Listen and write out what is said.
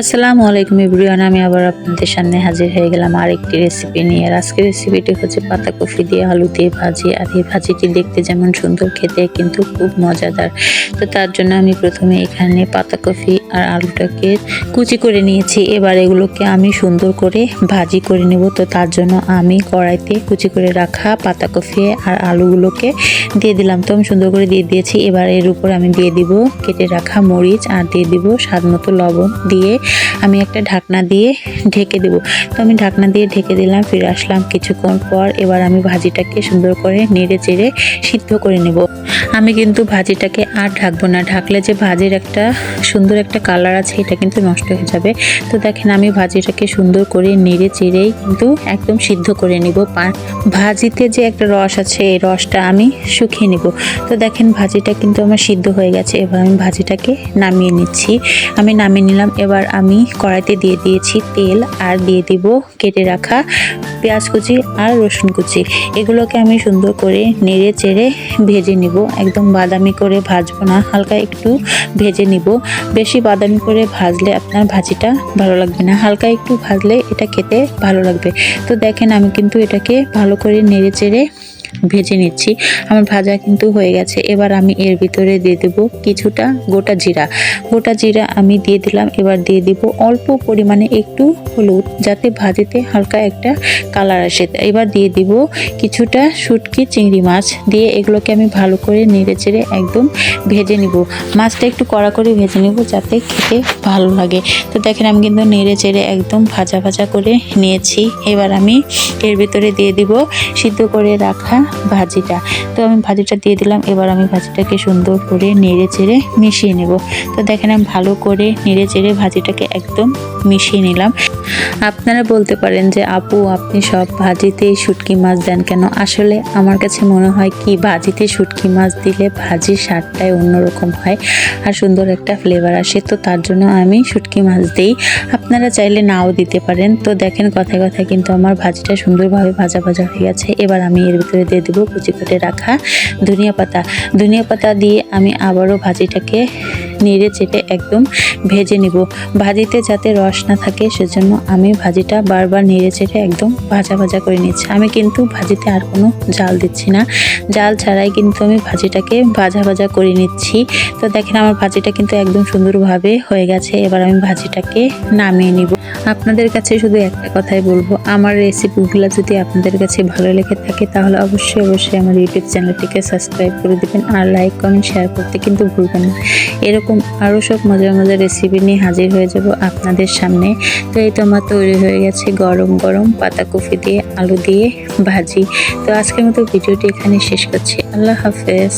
আসসালামু আলাইকুম ইব্রিয়ান আমি আবার আপনাদের সামনে হাজির হয়ে গেলাম আরেকটি রেসিপি নিয়ে। আর আজকের রেসিপিটি হচ্ছে পাতাকপি দিয়ে আলু দিয়ে ভাজি। আর এই ভাজিটি দেখতে যেমন সুন্দর খেতে, কিন্তু খুব মজাদার। তো তার জন্য আমি প্রথমে এখানে পাতাকপি আর আলুটাকে কুচি করে নিয়েছি। এবার এগুলোকে আমি সুন্দর করে ভাজি করে নেব। তো তার জন্য আমি কড়াইতে কুচি করে রাখা পাতাকপি আর আলুগুলোকে দিয়ে দিলাম। তো আমি সুন্দর করে দিয়ে দিয়েছি। এবার এর উপর আমি দিয়ে দিব কেটে রাখা মরিচ আর দিয়ে দিব স্বাদ মতো লবণ। দিয়ে আমি একটা ঢাকনা দিয়ে ঢেকে দেব। তো আমি ঢাকনা দিয়ে ঢেকে দিলাম, ফিরে আসলাম। কিছুক্ষণ পর এবার আমি ভাজিটাকে সুন্দর করে নেড়ে চেড়ে সিদ্ধ করে নেব। আমি কিন্তু ভাজিটাকে আর ঢাকবো না। ঢাকলে যে ভাজির একটা সুন্দর একটা কালার আছে, এটা কিন্তু নষ্ট হয়ে যাবে। তো দেখেন, আমি ভাজিটাকে সুন্দর করে নেড়ে চেড়েই কিন্তু একদম সিদ্ধ করে নিব। ভাজিতে যে একটা রস আছে, এই রসটা আমি শুকিয়ে নিব। তো দেখেন, ভাজিটা কিন্তু আমার সিদ্ধ হয়ে গেছে। এবার আমি ভাজিটাকে নামিয়ে নিচ্ছি। আমি নামিয়ে নিলাম। এবার আমি কড়াইতে দিয়ে দিয়েছি তেল আর দিয়ে দিব কেটে রাখা পেঁয়াজ কুচি আর রসুন কুচি। এগুলোকে আমি সুন্দর করে নেড়ে চেড়ে ভেজে নিব। একদম বাদামি করে ভাজবো না, হালকা একটু ভেজে নিব। বেশি বাদামি করে ভাজলে আপনার ভাজিটা ভালো লাগবে না। হালকা একটু ভাজলে এটা খেতে ভালো লাগবে। তো দেখেন আমি কিন্তু এটাকে ভালো করে নেড়ে চেড়ে ভেজে নিচ্ছি। আমার ভাজা কিন্তু হয়ে গেছে। এবার আমি এর ভিতরে দিয়ে দেবো কিছুটা গোটা জিরা। গোটা জিরা আমি দিয়ে দিলাম। এবার দিয়ে দিব অল্প পরিমাণে একটু হলুদ যাতে ভাজিতে হালকা একটা কালার আসে। এবার দিয়ে দিব কিছুটা শুটকি চিংড়ি মাছ দিয়ে এগুলোকে আমি ভালো করে নেড়ে চেড়ে একদম ভেজে নিব। মাছটা একটু কড়া করে ভেজে নিব যাতে খেতে ভালো লাগে। তো দেখেন আমি কিন্তু নেড়ে চেড়ে একদম ভাজা ভাজা করে নিয়েছি। এবার আমি এর ভিতরে দিয়ে দিব সিদ্ধ করে রাখা ভাজিটা। তো আমি ভাজিটা দিয়ে দিলাম, এবার আমি ভাজিটাকে সুন্দর করে নেড়ে চেড়ে মিশিয়ে নেব। তো দেখেন আমি ভালো করে নেড়ে চেড়ে ভাজিটাকে একদম মিশিয়ে নিলাম। আপনারা বলতে পারেন যে, আপু, আপনি সব ভাজিতেই শুটকি মাছ দেন কেন? আসলে আমার কাছে মনে হয় কি, ভাজিতে শুটকি মাছ দিলে ভাজির স্বাদটাই অন্যরকম হয় আর সুন্দর একটা ফ্লেভার আসে। তো তার জন্য আমি শুটকি মাছ দিই। আপনারা চাইলে নাও দিতে পারেন। তো দেখেন, কথায় কথায় কিন্তু আমার ভাজিটা সুন্দরভাবে ভাজা ভাজা হয়ে গেছে। এবার আমি এর ভিতরে দিয়ে দেবো, কুচি কেটে রাখা ধনিয়া পাতা। ধনিয়া পাতা দিয়ে আমি আবারও ভাজিটাকে নেড়ে চেটে একদম ভেজে নিব। ভাজিতে যাতে রস না থাকে, সেজন্য আমি ভাজিটা বারবার নেড়ে চেটে একদম ভাজা ভাজা করে নিচ্ছি। আমি কিন্তু ভাজিতে আর কোনো জাল দিচ্ছি না। জাল ছাড়াই কিন্তু আমি ভাজিটাকে ভাজা ভাজা করে নিচ্ছি। তো দেখেন, আমার ভাজিটা কিন্তু একদম সুন্দরভাবে হয়ে গেছে। এবার আমি ভাজিটাকে নামিয়ে নিব। আপনাদের কাছে শুধু একটা কথাই বলব। আমার রেসিপিগুলো যদি আপনাদের কাছে ভালো লেগে থাকে, তাহলে অবশ্যই অবশ্যই আমার ইউটিউব চ্যানেলটিকে সাবস্ক্রাইব করে দেবেন আর লাইক কমেন্ট শেয়ার করতে কিন্তু ভুলবেন না। এরকম আরও সব মজার মজার রেসিপি নিয়ে হাজির হয়ে যাব আপনাদের সামনে। তো এই তো আমার তৈরি হয়ে গেছে গরম গরম পাতাকপি দিয়ে, আলু দিয়ে ভাজি। তো আজকের মতো ভিডিওটি এখানে শেষ করছি। আল্লাহ হাফেজ।